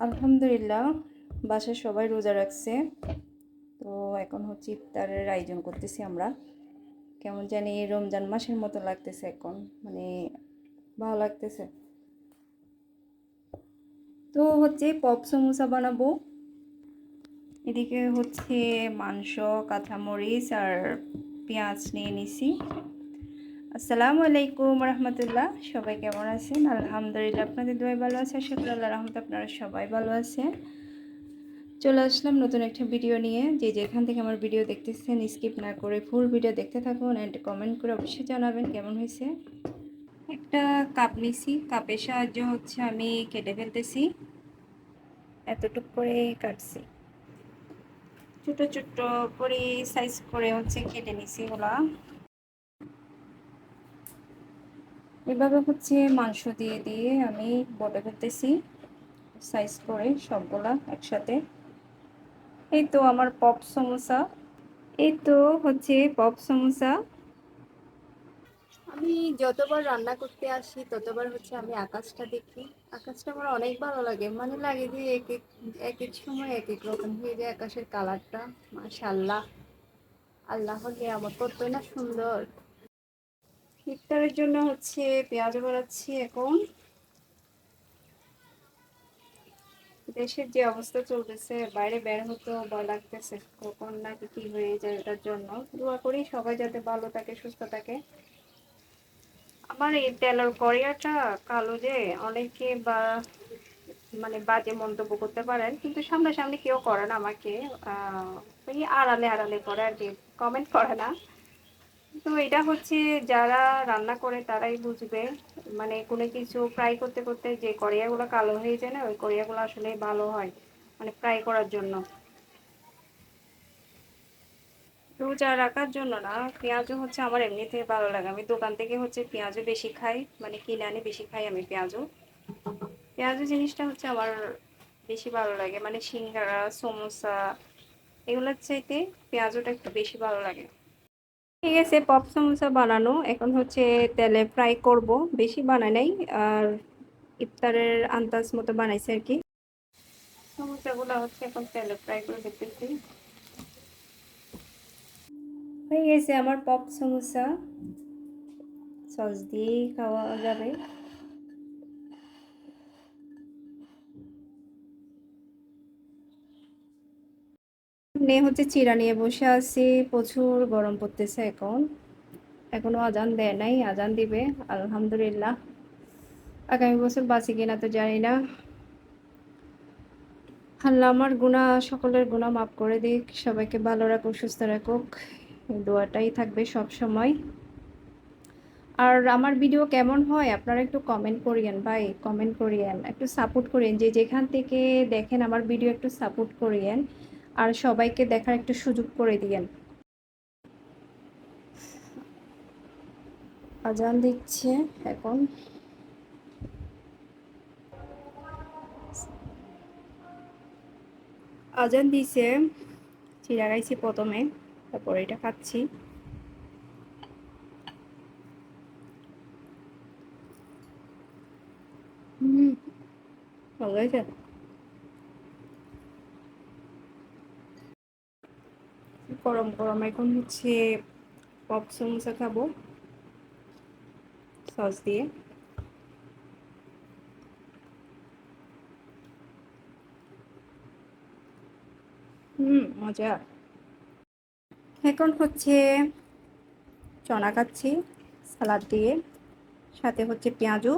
আলহামদুলিল্লাহ, বাসায় সবাই রোজা রাখছে। তো এখন হচ্ছে ইফতারের আয়োজন করতেছি আমরা। কেমন জানি রমজান মাসের মতো লাগতেছে এখন মানে ভালো লাগতেছে। তো হচ্ছে পপ সমোসা বানাবো। এদিকে হচ্ছে মাংস, কাঁচামরিচ আর পেঁয়াজ নিয়ে নিছি। আসসালামু আলাইকুম রহমতুল্লাহ। সবাই কেমন আছেন? আলহামদুলিল্লাহ, আপনাদের দোয়াই ভালো আছে। আশা আল্লাহ রহমত আপনারা সবাই ভালো আছেন। চলে আসলাম নতুন একটা ভিডিও নিয়ে। যে যেখান থেকে আমার ভিডিও দেখতেছেন, স্কিপ না করে ফুল ভিডিও দেখতে থাকুন অ্যান্ড কমেন্ট করে অবশ্যই জানাবেন কেমন হয়েছে। একটা কাপ নিছি। কাপের সাহায্য হচ্ছে আমি কেটে ফেলতেছি। এতটুক করে কাটছি। ছোট ছোট করে সাইজ করে হচ্ছে কেটে নিছি ওলা এভাবে হচ্ছে মাংস দিয়ে দিয়ে আমি বটে ফেলতেছি। সাইজ করে সবগুলা একসাথে। এই তো আমার পপ সমোসা। এই তো হচ্ছে পপ সমোসা। আমি যতবার রান্না করতে আসি, ততবার হচ্ছে আমি আকাশটা দেখি। আকাশটা আমার অনেক ভালো লাগে। মানে লাগে যে এক এক এক এক সময় এক এক রকম হয়ে যায় আকাশের কালারটা। মাশাল্লাহ আল্লাহ হলে আমার কত না সুন্দর। ইফতারের জন্য হচ্ছে পেঁয়াজ বাড়াচ্ছি এখন। দেশের যে অবস্থা চলতেছে, বাইরে বের হতেও ভয় লাগতেছে কখন নাকি কি হয়ে যায় এটার জন্য। দোয়া করি সবাই যাতে ভালো থাকে, সুস্থ থাকে। আমার এই তেলের করিয়াটা কালো যে, অনেকে বা মানে বাজে মন্তব্য করতে পারেন, কিন্তু সামনাসামনি কেউ করে না আমাকে। ওই আড়ালে আড়ালে করে আর কি কমেন্ট করে না। তো এটা হচ্ছে যারা রান্না করে তারাই বুঝবে। মানে কোনো কিছু ফ্রাই করতে করতে যে কড়িয়াগুলো কালো হয়ে যায় না, ওই কড়িয়াগুলো আসলে ভালো হয় মানে ফ্রাই করার জন্য। রোজা রাখার জন্য না, পেঁয়াজও হচ্ছে আমার এমনিতে ভালো লাগে। আমি দোকান থেকে হচ্ছে পেঁয়াজও বেশি খাই মানে কিনে আনি বেশি খাই আমি পেঁয়াজও। পেঁয়াজও জিনিসটা হচ্ছে আমার বেশি ভালো লাগে মানে সিঙ্গারা, সমোসা, এগুলোর চাইতে পেঁয়াজটা একটু বেশি ভালো লাগে। ঠিক আছে, পপ সমোসা বানানো। এখন হচ্ছে তেলে ফ্রাই করব, বেশি বানাই নাই, আর ইফতারের আন্দাজ মতো বানাইছে আর কি। হচ্ছে এখন তেলে ফ্রাই করে হয়ে গেছে আমার পপ সমোসা। সস দিয়ে খাওয়া যাবে। নিয়ে হচ্ছে চিরা নিয়ে বসে আছি। প্রচুর গরম পড়তেছে এখন। এখনও আজান দেয় নাই, আজান দিবে, আলহামদুলিল্লাহ। আগামী বছর বাঁচি কিনা তো জানি না। আল্লাহ আমার গুণা সকলের গুণা মাফ করে দিক, সবাইকে ভালো রাখুক, সুস্থ রাখুক। দোয়াটাই থাকবে সব সময়। আর আমার ভিডিও কেমন হয়, আপনারা একটু কমেন্ট করিয়েন ভাই কমেন্ট করিয়েন। একটু সাপোর্ট করিয়েন, যে যেখান থেকে দেখেন আমার ভিডিও একটু সাপোর্ট করিয়েন। আর সবাইকে দেখার একটু সুযোগ করে দিয়েন। আজান দিচ্ছে এখন। আজান দিছে চিরা গাইছি প্রথমে, তারপর এটা খাচ্ছি। হুম, ভালো হয়েছে? গরম গরম। এখন হচ্ছে পপ সমোসা খাব, সস দিয়ে। হুম, মজা। এখন হচ্ছে চনা খাচ্ছি, সালাদ দিয়ে, সাথে হচ্ছে পেঁয়াজও।